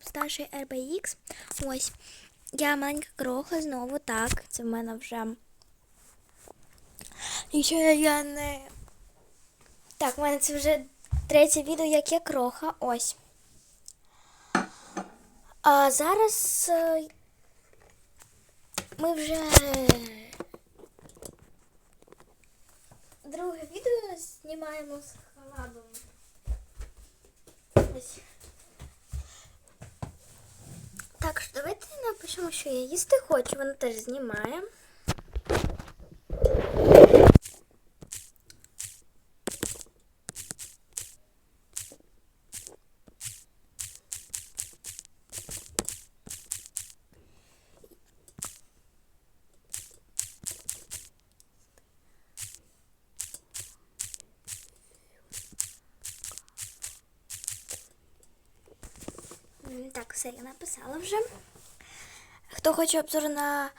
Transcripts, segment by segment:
старший RBX. Ось. Я маленька кроха знову так. Це в мене вже. Нічого я не. Так, в мене це вже третє відео, як я кроха. Ось. А зараз е, ми вже друге відео знімаємо з халабом. Ось. Так що напишемо, що я їсти хочу. Вона теж знімає. Так, все, я написала вже. Хто хоче обзор на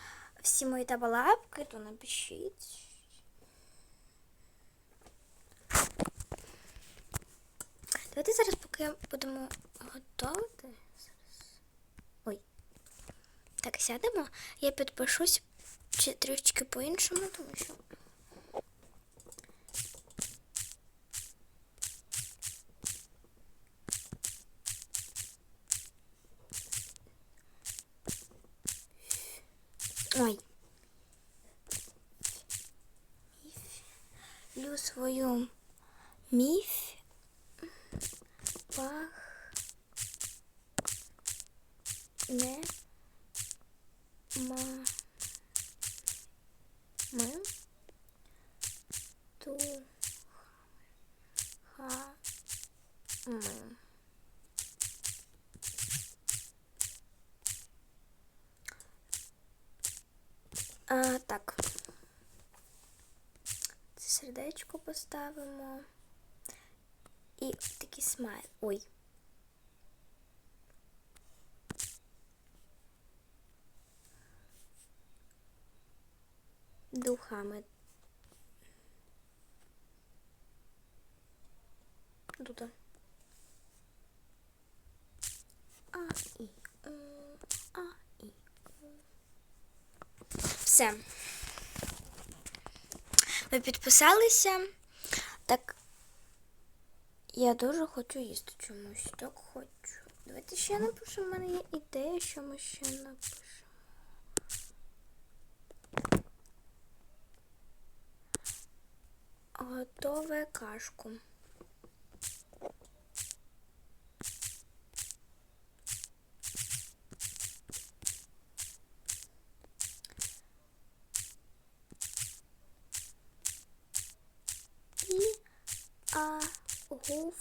всі мої табалапки, то напишіть. Давайте зараз, поки будемо готувати. Ой. Так, сядемо. Я підпишусь чи трішки по-іншому, тому що. Ой. Лю свою міф. Пах. Не. Ма. Ми. Ту. Ха. Ми. А, так. Це сердечко поставимо. І такий смайл. Ой. Духами. Тут. А, і, а, і. Все. Ви підписалися. Так. Я дуже хочу їсти чомусь. Так хочу. Давайте ще напишемо. У мене є ідея, що ми ще напишемо. Готове кашку. І агувку.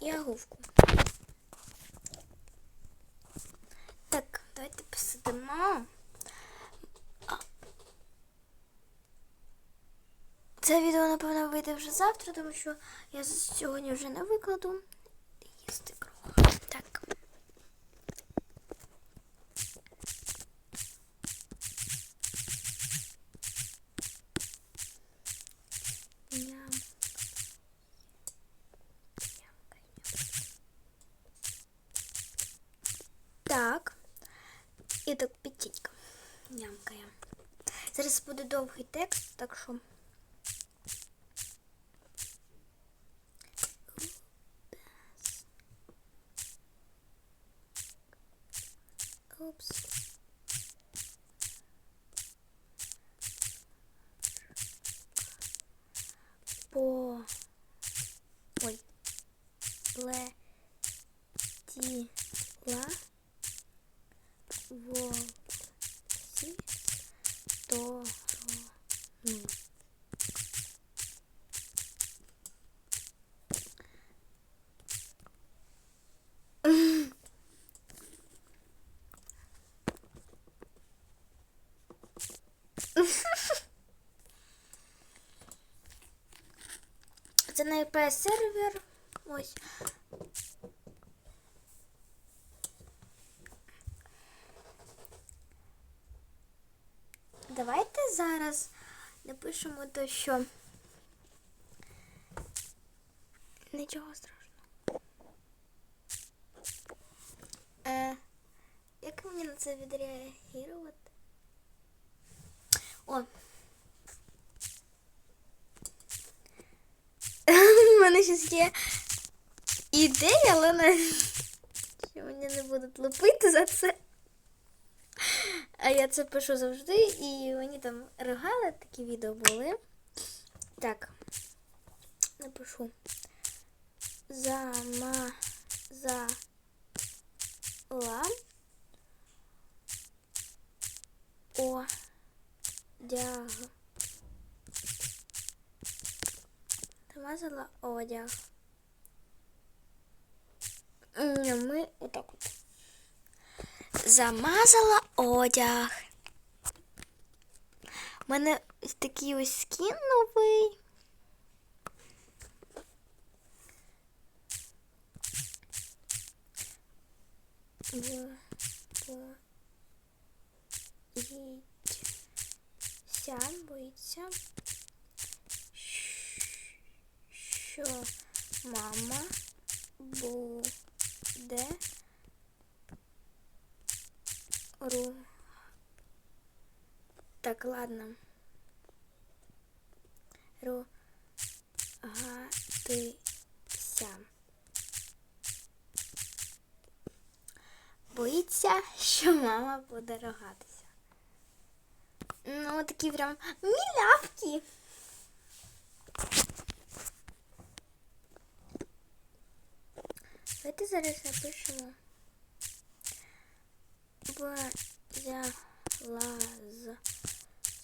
І агувку. Так, давайте посидимо. Це відео, напевно, вийде вже завтра, тому що я сьогодні вже не викладу. Їсти кругом. Так. Ням. Так. І так пітітька. Нямкає. Зараз буде довгий текст, так що. це на ip сервер. Ось. Давайте зараз напишемо то, що нічого страшного. Е, Як мені на це відреагувати? О! У мене щось є ідея, але на... що мене не будуть лупити за це. А я це пишу завжди, і мені там ригали такі відео були. Так. Напишу. Зама за ла одяг. Замазала одяг. Ми отак от. Замазала одяг. У мене такий ось скін новий. Боїться, боїться, що мама буде ру. Так, ладно. Ругатися. Боїться, що мама буде рогатися. Ну, такі прям мілявки. Давайте зараз напишемо. Взяла з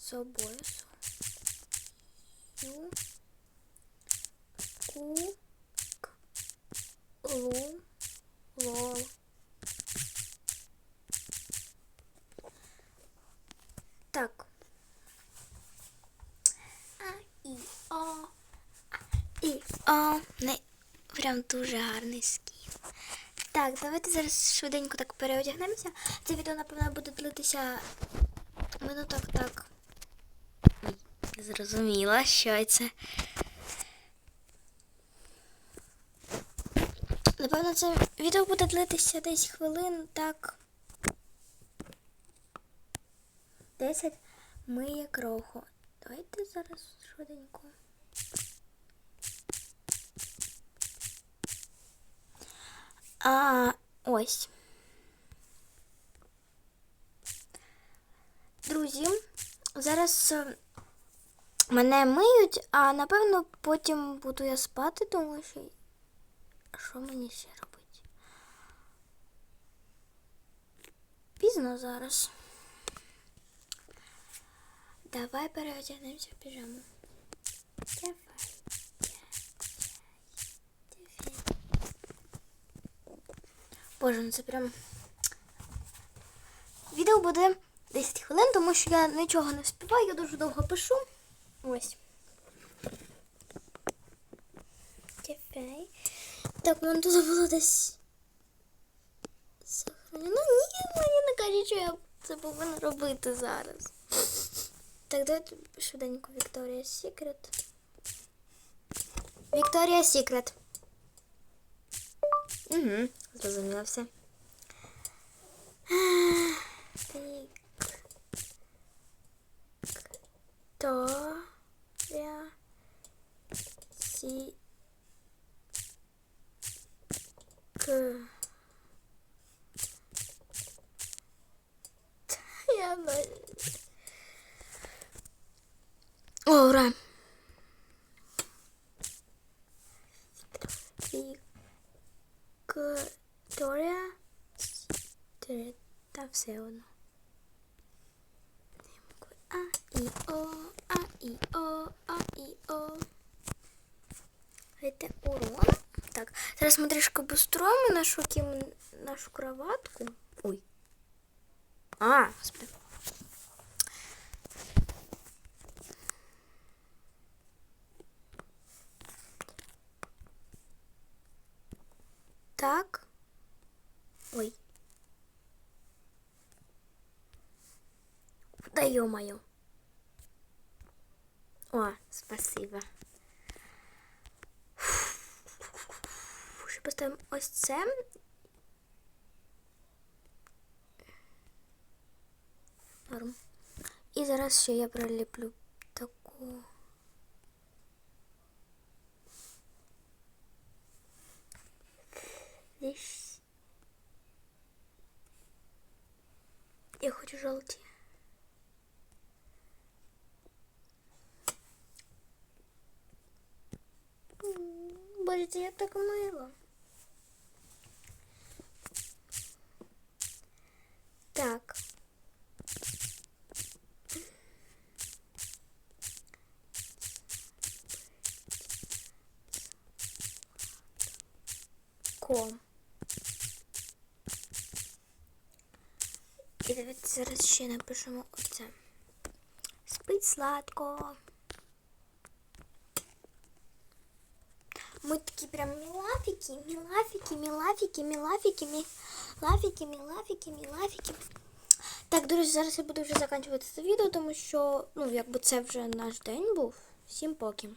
собою свою куклу лол. Так. А і о. А, і о. Не прям дуже гарний скіф. Так, давайте зараз швиденько так переодягнемося. Це відео, напевно, буде длитися минуток так. Зрозуміла, що це. Напевно, це відео буде длитися десь хвилин, так. 10 миє кроху. Давайте зараз швиденько. А ось. Друзі, зараз е, мене миють, а напевно потім буду я спати, тому що що мені ще робити? Пізно зараз. Давай переодягнемося в піжаму. Давай. Боже, ну це прям. Відео буде 10 хвилин, тому що я нічого не вспіваю, я дуже довго пишу. Ось. Давай. Так, мене тут було десь. Сохранено. Ну ні, мені не кажуть, що я це повинна робити зараз. Так, давайте швиденько Вікторія Сікрет. Вікторія Сікрет. Угу, зрозуміло все. Вікторія Сікрет. Я О, ура! Вікторія. Та все одно. А і о, а і о, а і о. Это урон. Так, зараз ми трішки обустроїмо нашу нашу кроватку. Ой. А, господи. Так. Ой. Да ё-моё. О, спасибо. Ще поставимо ось це. Норм. І зараз ще я приліплю таку. Десь. Я хочу жовті. Боже, як так мило. Так. Ком. І давайте зараз ще напишемо оце. Спить сладко. Ми такі прям мілафіки, мілафіки, мілафіки, мілафіки, мілафіки, мілафіки, мілафіки. Так, друзі, зараз я буду вже закінчувати це відео, тому що, ну, якби це вже наш день був. Всім поки.